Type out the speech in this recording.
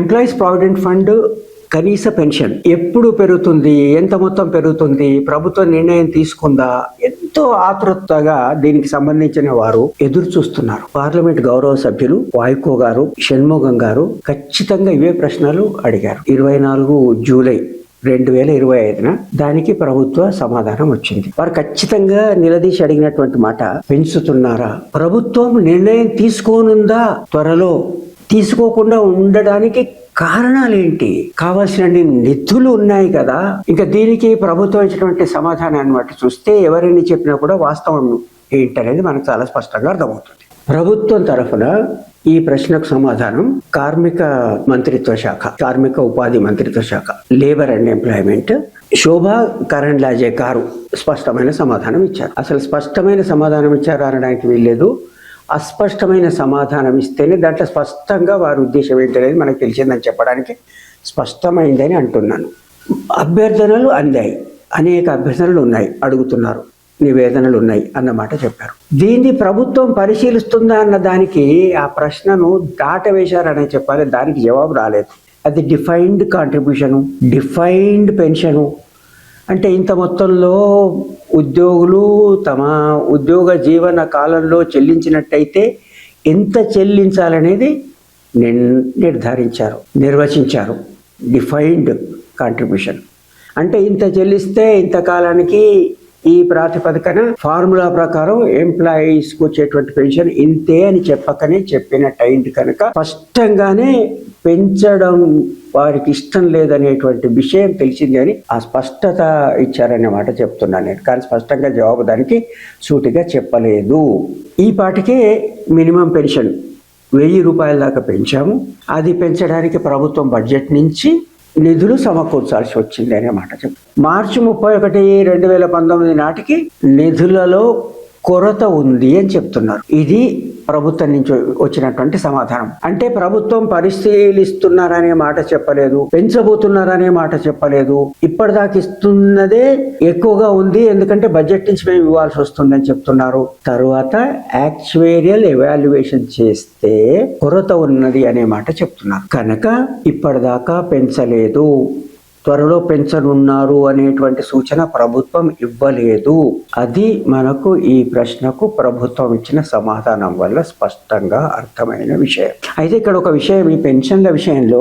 Employees provident fund కనీస pension ఎప్పుడు పెరుగుతుంది? ఎంత మొత్తం పెరుగుతుంది? ప్రభుత్వం నిర్ణయం తీసుకుందా? ఎంతో ఆతృతగా దీనికి సంబంధించిన వారు ఎదురు చూస్తున్నారు. పార్లమెంట్ గౌరవ సభ్యులు వాయుకో గారు షణ్ముగం గారు ఖచ్చితంగా ఇవే ప్రశ్నలు అడిగారు. ఇరవై నాలుగు జూలై రెండు వేల ఇరవై ఐదున దానికి ప్రభుత్వ సమాధానం వచ్చింది. వారు ఖచ్చితంగా నిలదీసి అడిగినటువంటి మాట పెంచుతున్నారా? ప్రభుత్వం నిర్ణయం తీసుకోనుందా త్వరలో? తీసుకోకుండా ఉండడానికి కారణాలేంటి? కావాల్సినన్ని నిధులు ఉన్నాయి కదా. ఇంకా దీనికి ప్రభుత్వం ఇచ్చినటువంటి సమాధానాన్ని బట్టి చూస్తే ఎవరైనా చెప్పినా కూడా వాస్తవం ఏంటనేది మనకు చాలా స్పష్టంగా అర్థమవుతుంది. ప్రభుత్వం తరఫున ఈ ప్రశ్నకు సమాధానం కార్మిక మంత్రిత్వ శాఖ కార్మిక ఉపాధి మంత్రిత్వ శాఖ labour and employment Shobha Karandlaje గారు స్పష్టమైన సమాధానం ఇచ్చారు. అసలు స్పష్టమైన సమాధానం ఇచ్చారు అనడానికి వీల్లేదు. అస్పష్టమైన సమాధానం ఇస్తేనే దాంట్లో స్పష్టంగా వారి ఉద్దేశం ఏంటనేది మనకు తెలిసిందని చెప్పడానికి స్పష్టమైందని అంటున్నాను. అభ్యర్థనలు అందాయి. అనేక అభ్యర్థనలు ఉన్నాయి అడుగుతున్నారు. నివేదనలు ఉన్నాయి అన్నమాట చెప్పారు. దీన్ని ప్రభుత్వం పరిశీలిస్తుందా అన్న దానికి ఆ ప్రశ్నను దాటవేశారని చెప్పాలి. దానికి జవాబు రాలేదు. అది డిఫైన్డ్ కాంట్రిబ్యూషను డిఫైన్డ్ పెన్షను అంటే ఇంత మొత్తంలో ఉద్యోగులు తమ ఉద్యోగ జీవన కాలంలో చెల్లించినట్టయితే ఎంత చెల్లించాలనేది నిర్ధారించారు నిర్వచించారు. Defined contribution. అంటే ఇంత చెల్లిస్తే ఇంత కాలానికి ఈ ప్రాతిపదికన ఫార్ములా ప్రకారం ఎంప్లాయీస్కి వచ్చేటువంటి పెన్షన్ ఇంతే అని చెప్పకనే చెప్పినట్టయింది కనుక స్పష్టంగానే పెంచడం వారికి ఇష్టం లేదనేటువంటి విషయం తెలిసింది అని ఆ స్పష్టత ఇచ్చారనే మాట చెప్తున్నాను నేను. కానీ స్పష్టంగా జవాబు దానికి సూటిగా చెప్పలేదు. ఈ పాటికే మినిమం పెన్షన్ వెయ్యి రూపాయల దాకా పెంచాము. అది పెంచడానికి ప్రభుత్వం బడ్జెట్ నుంచి నిధులు సమకూర్చాల్సి వచ్చింది అనే మాట చెప్పు మార్చి ముప్పై ఒకటి రెండు వేల పంతొమ్మిది నాటికి నిధులలో కొరత ఉంది అని చెప్తున్నారు. ఇది ప్రభుత్వం నుంచి వచ్చినటువంటి సమాధానం. అంటే ప్రభుత్వం పరిశీలిస్తున్నారనే మాట చెప్పలేదు పెంచబోతున్నారనే మాట చెప్పలేదు. ఇప్పటిదాకా ఇస్తున్నదే ఎక్కువగా ఉంది ఎందుకంటే బడ్జెట్ నుంచి మేము ఇవ్వాల్సి వస్తుందని చెప్తున్నారు. తరువాత యాక్చువేరియల్ ఎవాల్యుయేషన్ చేస్తే కొరత ఉన్నది అనే మాట చెప్తున్నారు. కనుక ఇప్పటిదాకా పెంచలేదు. త్వరలో పెంచనున్నారు అనేటువంటి సూచన ప్రభుత్వం ఇవ్వలేదు. అది మనకు ఈ ప్రశ్నకు ప్రభుత్వం ఇచ్చిన సమాధానం వల్ల స్పష్టంగా అర్థమైన విషయం. అయితే ఇక్కడ ఒక విషయం ఈ పెన్షన్ల విషయంలో